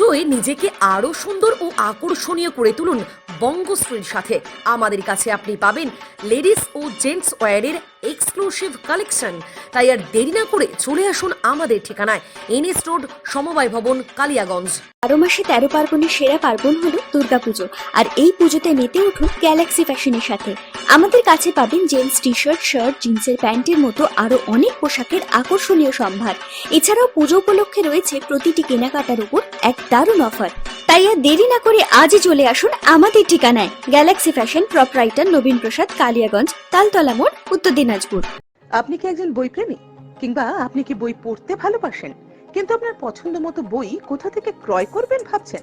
পুজোয় নিজেকে আরও সুন্দর ও আকর্ষণীয় করে তুলুন বঙ্গশ্রীর সাথে। আমাদের কাছে আপনি পাবেন লেডিস ও জেন্টস ওয়্যারের এক্সক্লুসিভ কালেকশন। তাই আর দেরি না করে চলে আসুন আমাদের ঠিকানায়, এনএস রোড, সমবায় ভবন, কালিয়াগঞ্জ। বারো মাসে তেরো পার্বণের সেরা পার্বণ হলো দুর্গাপুজো, আর এই পুজোতে মেতে উঠুন গ্যালাক্সি ফ্যাশনের সাথে। আমাদের কাছে পাবেন জেন্টস টি শার্ট শার্ট জিন্সের প্যান্টের মতো আরও অনেক পোশাকের আকর্ষণীয় সম্ভার। এছাড়াও পুজো উপলক্ষে রয়েছে প্রতিটি কেনাকাটার উপর এক দারুণ অফার তাই আর দেরি না করে আজই চলে আসুন আমাদের ঠিকানায় Galaxy Fashion proprietor Nabin Prasad, Kaliyaganj, Taltala মোড়, উত্তর দিনাজপুর। আপনি কি একজন বই প্রেমী কিংবা আপনি কি বই পড়তে ভালোবাসেন? কিন্তু আপনার পছন্দ মতো বই কোথা থেকে ক্রয় করবেন ভাবছেন?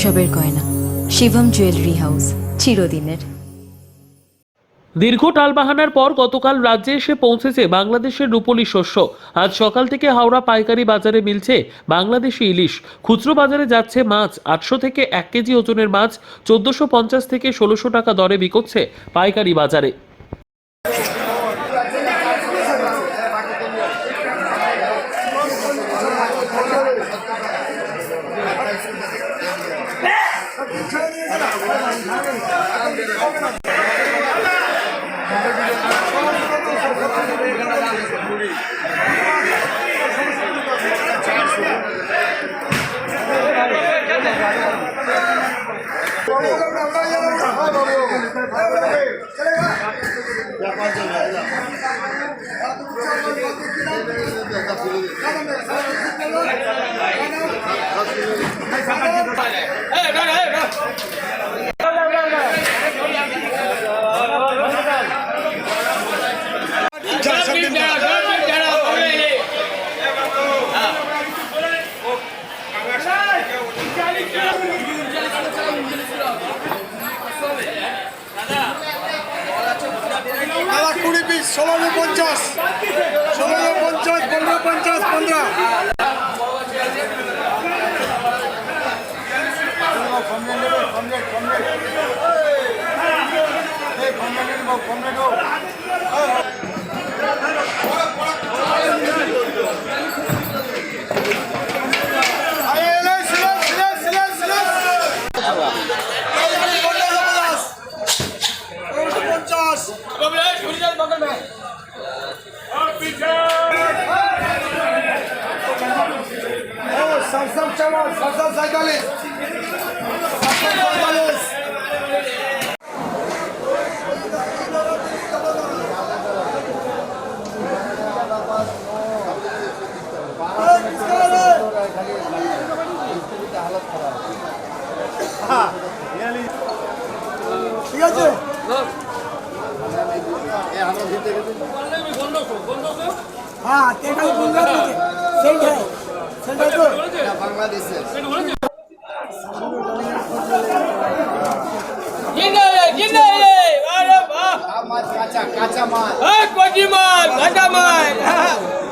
উৎসবের গয়না। শিবম জুয়েলারি হাউস, চিরদিনের। দীর্ঘ টালবাহানার পর গতকাল রাজ্যে এসে পৌঁছেছে বাংলাদেশের রূপলি শস্য। আজ সকাল থেকে হাওড়া পাইকারি বাজারে মিলছে বাংলাদেশি ইলিশ। খুচরো বাজারে যাচ্ছে মাছ, আটশো থেকে এক কেজি ওজনের মাছ, চোদ্দশো পঞ্চাশ থেকে ষোলোশো টাকা দরে বিকোচ্ছে পাইকারি বাজারে। দাদা কুড়ি পিস ষোলো পঞ্চাশ ষোলো পঞ্চাশ পনেরো পঞ্চাশ পনেরো পঞ্চাশ ঠিক আছে? হ্যাঁ আছে সেইটাই সেটাই তো? বাহ। কাঁচা কাঁচা মাল। ভাজা মাল।